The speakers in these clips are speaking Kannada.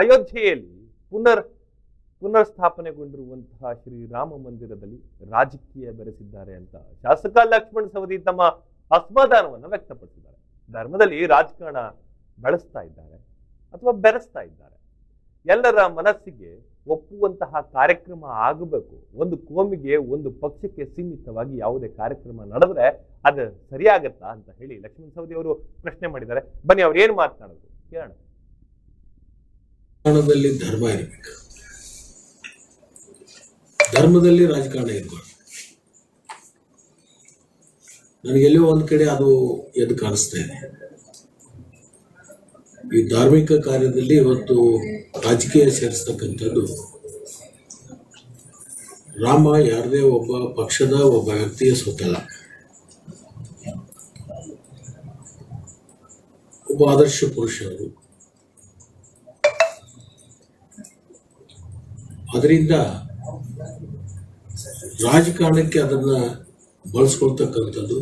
ಅಯೋಧ್ಯೆಯಲ್ಲಿ ಪುನರ್ ಪುನರ್ ಸ್ಥಾಪನೆಗೊಂಡಿರುವಂತಹ ಶ್ರೀರಾಮ ಮಂದಿರದಲ್ಲಿ ರಾಜಕೀಯ ಬೆರೆಸಿದ್ದಾರೆ ಅಂತ ಶಾಸಕ ಲಕ್ಷ್ಮಣ ಸವದಿ ತಮ್ಮ ಅಸಮಾಧಾನವನ್ನು ವ್ಯಕ್ತಪಡಿಸಿದ್ದಾರೆ. ಧರ್ಮದಲ್ಲಿ ರಾಜಕಾರಣ ಬೆಳೆಸ್ತಾ ಇದ್ದಾರೆ ಅಥವಾ ಬೆರೆಸ್ತಾ ಇದ್ದಾರೆ. ಎಲ್ಲರ ಮನಸ್ಸಿಗೆ ಒಪ್ಪುವಂತಹ ಕಾರ್ಯಕ್ರಮ ಆಗಬೇಕು. ಒಂದು ಕೋಮಿಗೆ ಒಂದು ಪಕ್ಷಕ್ಕೆ ಸೀಮಿತವಾಗಿ ಯಾವುದೇ ಕಾರ್ಯಕ್ರಮ ನಡೆದ್ರೆ ಅದು ಸರಿಯಾಗತ್ತಾ ಅಂತ ಹೇಳಿ ಲಕ್ಷ್ಮಣ ಸವದಿ ಅವರು ಪ್ರಶ್ನೆ ಮಾಡಿದ್ದಾರೆ. ಬನ್ನಿ ಅವ್ರು ಏನು ಮಾತನಾಡೋದು? ಕೇಳೋಣ. ರಾಜಕಾರಣದಲ್ಲಿ ಧರ್ಮ ಇರಬೇಕು. ಧರ್ಮದಲ್ಲಿ ರಾಜಕಾರಣ ಇರಬಾರ್ದು. ನನಗೆಲ್ಲೋ ಒಂದ್ ಕಡೆ ಅದು ಎದ್ದು ಕಾಣಿಸ್ತಾ ಇದೆ. ಈ ಧಾರ್ಮಿಕ ಕಾರ್ಯದಲ್ಲಿ ಇವತ್ತು ರಾಜಕೀಯ ಸೇರಿಸ್ತಕ್ಕಂಥದ್ದು ರಾಮ ಯಾರದೇ ಒಬ್ಬ ಪಕ್ಷದ ಒಬ್ಬ ವ್ಯಕ್ತಿಯ ಸೊತ್ತಲ್ಲ. ಒಬ್ಬ ಆದರ್ಶ ಪುರುಷರು ಅದರಿಂದ ರಾಜಕಾರಣಕ್ಕೆ ಅದನ್ನ ಬಳಸ್ಕೊಳ್ತಕ್ಕಂಥದ್ದು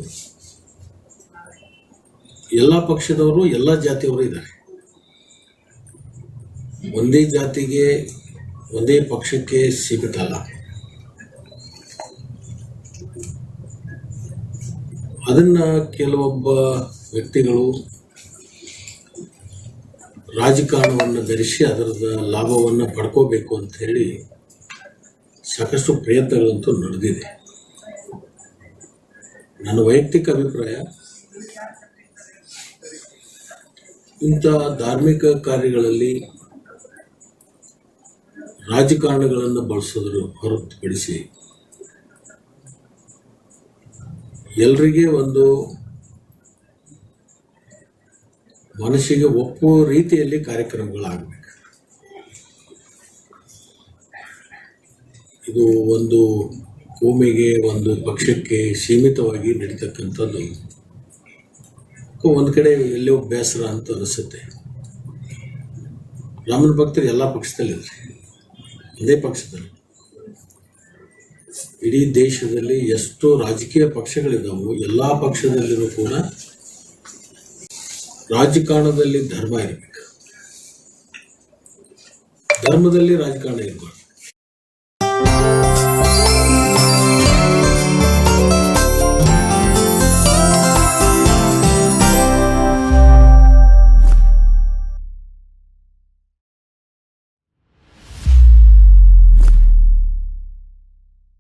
ಎಲ್ಲ ಪಕ್ಷದವರು, ಎಲ್ಲ ಜಾತಿಯವರು ಇದ್ದಾರೆ. ಒಂದೇ ಜಾತಿಗೆ, ಒಂದೇ ಪಕ್ಷಕ್ಕೆ ಸೀಮಿತ ಅಲ್ಲ. ಅದನ್ನ ಕೆಲವೊಬ್ಬ ವ್ಯಕ್ತಿಗಳು ರಾಜಕಾರಣವನ್ನು ಧರಿಸಿ ಅದರದ ಲಾಭವನ್ನು ಪಡ್ಕೋಬೇಕು ಅಂತ ಹೇಳಿ ಸಾಕಷ್ಟು ಪ್ರಯತ್ನಗಳಂತೂ ನಡೆದಿದೆ. ನನ್ನ ವೈಯಕ್ತಿಕ ಅಭಿಪ್ರಾಯ, ಇಂಥ ಧಾರ್ಮಿಕ ಕಾರ್ಯಗಳಲ್ಲಿ ರಾಜಕಾರಣಗಳನ್ನು ಬಳಸೋದ್ರ ಹೊರತುಪಡಿಸಿ ಎಲ್ರಿಗೆ ಒಂದು ಮನಸ್ಸಿಗೆ ಒಪ್ಪುವ ರೀತಿಯಲ್ಲಿ ಕಾರ್ಯಕ್ರಮಗಳಾಗಬೇಕು. ಇದು ಒಂದು ಭೂಮಿಗೆ, ಒಂದು ಪಕ್ಷಕ್ಕೆ ಸೀಮಿತವಾಗಿ ನಡೀತಕ್ಕಂಥದ್ದು. ಒಂದು ಕಡೆ ಎಲ್ಲೋ ಬೇಸರ ಅಂತ ಅನಿಸುತ್ತೆ. ರಾಮನ ಭಕ್ತರು ಎಲ್ಲ ಪಕ್ಷದಲ್ಲಿದ್ದಾರೆ ಒಂದೇ ಪಕ್ಷದಲ್ಲಿ. ಇಡೀ ದೇಶದಲ್ಲಿ ಎಷ್ಟೋ ರಾಜಕೀಯ ಪಕ್ಷಗಳಿದ್ದಾವೋ ಎಲ್ಲ ಪಕ್ಷದಲ್ಲಿಯೂ ಕೂಡ ರಾಜಕಾರಣದಲ್ಲಿ ಧರ್ಮ ಇರಬೇಕು. ಧರ್ಮದಲ್ಲಿ ರಾಜಕಾರಣ ಇರಬಾರ್ದು.